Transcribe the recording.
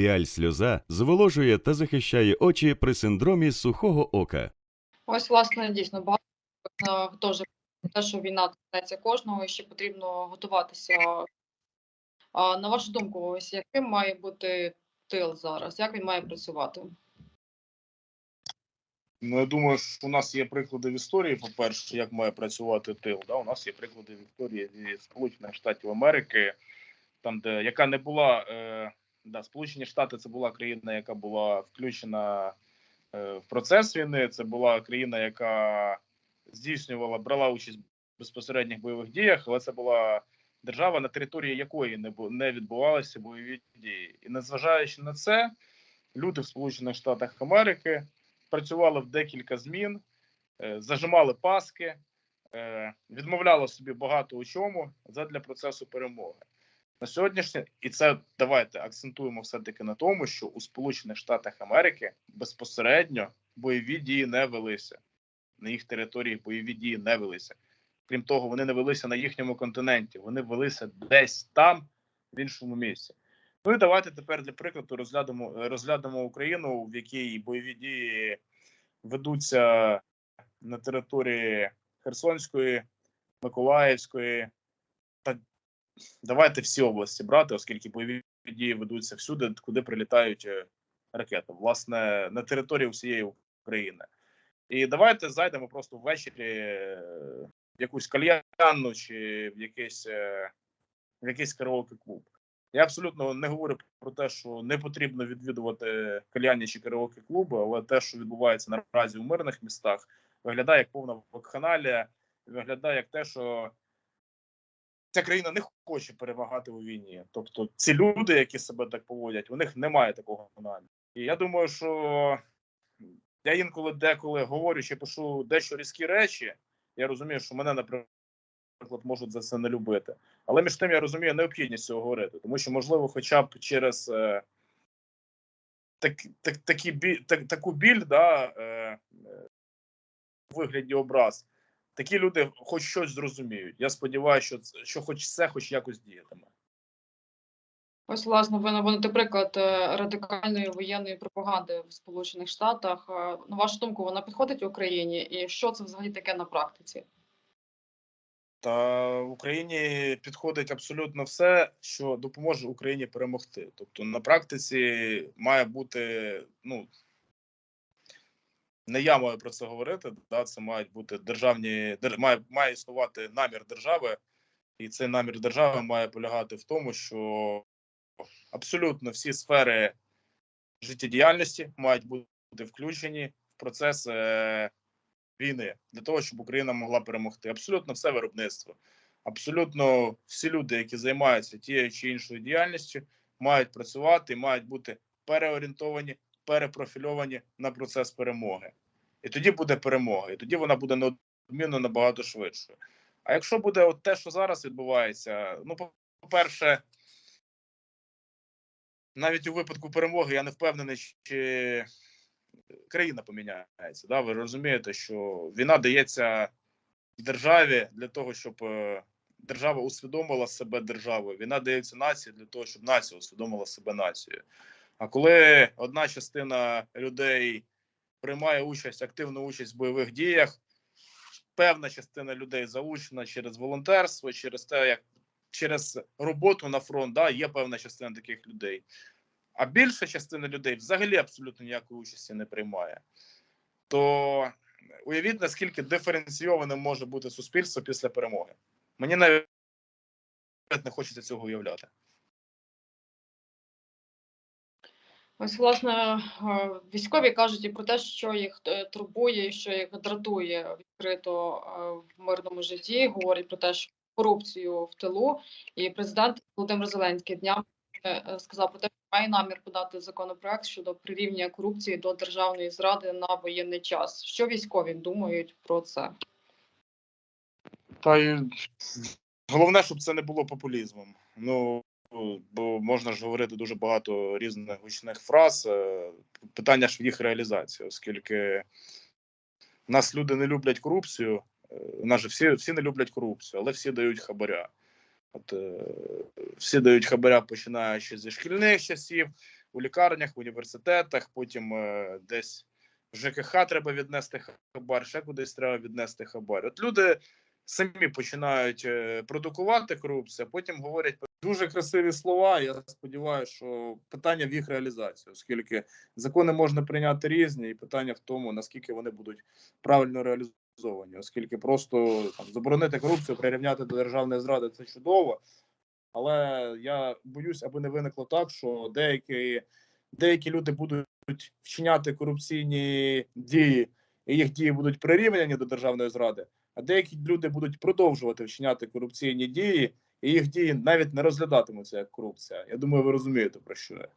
Піаль сльоза зволожує та захищає очі при синдромі сухого ока. Ось, власне, дійсно багато е, теж про те, що війна торкнеться кожного, і ще потрібно готуватися. А на вашу думку, ось яким має бути тил зараз? Як він має працювати? Ну, я думаю, що у нас є приклади в історії. По-перше, як має працювати тил. Да? У нас є приклади в історії зі Сполучених Штатів Америки, там, де яка не була е, да, Сполучені Штати, це була країна, яка була включена е, в процес війни. Це була країна, яка здійснювала, брала участь в безпосередніх бойових діях, але це була держава, на території якої не не відбувалися бойові дії. І незважаючи на це, люди в Сполучених Штатах Америки працювали в декілька змін, е, зажимали паски, е, відмовляли собі багато у чому задля процесу перемоги. На сьогоднішнє, і це давайте акцентуємо все-таки на тому, що у Сполучених Штатах Америки безпосередньо бойові дії не велися. На їх території бойові дії не велися. Крім того, вони не велися на їхньому континенті, вони велися десь там, в іншому місці. Ну і давайте тепер для прикладу розглянемо, розглянемо Україну, в якій бойові дії ведуться на території Херсонської, Миколаївської давайте всі області брати, оскільки бойові дії ведуться всюди, куди прилітають е, ракети, власне, на території всієї України. І давайте зайдемо просто ввечері е, в якусь кальянну чи в якийсь, е, в якийсь караоке клуб. Я абсолютно не говорю про те, що не потрібно відвідувати кальянні чи караоке клуби, але те, що відбувається наразі в мирних містах, виглядає як повна вакханалія, виглядає як те, що ця країна не хоче перемагати у війні. Тобто, ці люди, які себе так поводять, у них немає такого наміру. І я думаю, що я інколи деколи говорю чи пишу дещо різкі речі. Я розумію, що мене, наприклад, можуть за це не любити. Але між тим я розумію необхідність цього говорити, тому що, можливо, хоча б через е, так, так, такі так, таку біль да, е, е, вигляді образ, такі люди хоч щось зрозуміють. Я сподіваюся, що, що хоч це хоч якось діятиме. Ось, власне, ви наводите приклад е, радикальної воєнної пропаганди в Сполучених Штатах. Е, На вашу думку, вона підходить Україні, і що це взагалі таке на практиці? Та в Україні підходить абсолютно все, що допоможе Україні перемогти. Тобто на практиці має бути, ну не я маю про це говорити. Да, це мають бути державні дер- має, має існувати намір держави, і цей намір держави має полягати в тому, що абсолютно всі сфери життєдіяльності мають бути включені в процес е, війни для того, щоб Україна могла перемогти. Абсолютно все виробництво, абсолютно всі люди, які займаються тією чи іншою діяльністю, мають працювати і мають бути переорієнтовані, перепрофільовані на процес перемоги. І тоді буде перемога, і тоді вона буде неодмінно набагато швидшою. А якщо буде от те, що зараз відбувається, ну, по-перше, навіть у випадку перемоги я не впевнений, чи країна поміняється. Да? Ви розумієте, що війна дається державі для того, щоб е, держава усвідомила себе державою. Війна дається нації для того, щоб нація усвідомила себе нацією. А коли одна частина людей приймає участь, активну участь в бойових діях, певна частина людей залучена через волонтерство, через те, як через роботу на фронт, да, є певна частина таких людей. А більша частина людей взагалі абсолютно ніякої участі не приймає. То уявіть, наскільки диференційованим може бути суспільство після перемоги. Мені навіть не хочеться цього уявляти. Ось, власне, е, військові кажуть і про те, що їх е, турбує, і що їх дратує відкрито е, в мирному житті. Говорять про те, що корупцію в тилу. І президент Володимир Зеленський днями сказав про те, що має намір подати законопроект щодо прирівняння корупції до державної зради на воєнний час. Що військові думають про це? Та головне, щоб це не було популізмом. Ну бо можна ж говорити дуже багато різних гучних фраз. е, Питання ж в їх реалізації, оскільки нас люди не люблять корупцію. е, нас всі, всі не люблять корупцію, але всі дають хабаря. От е, всі дають хабаря, починаючи зі шкільних часів, у лікарнях, в університетах, потім десь в ЖКХ треба віднести хабар, ще кудись треба віднести хабар. От люди самі починають продукувати корупцію, потім говорять дуже красиві слова. Я сподіваюся, що питання в їх реалізації, оскільки закони можна прийняти різні, і питання в тому, наскільки вони будуть правильно реалізовані, оскільки просто там заборонити корупцію, прирівняти до державної зради це чудово. Але я боюсь, аби не виникло так, що деякі, деякі люди будуть вчиняти корупційні дії, і їх дії будуть прирівняні до державної зради, а деякі люди будуть продовжувати вчиняти корупційні дії, і їх дії навіть не розглядатимуться як корупція. Я думаю, ви розумієте про що я.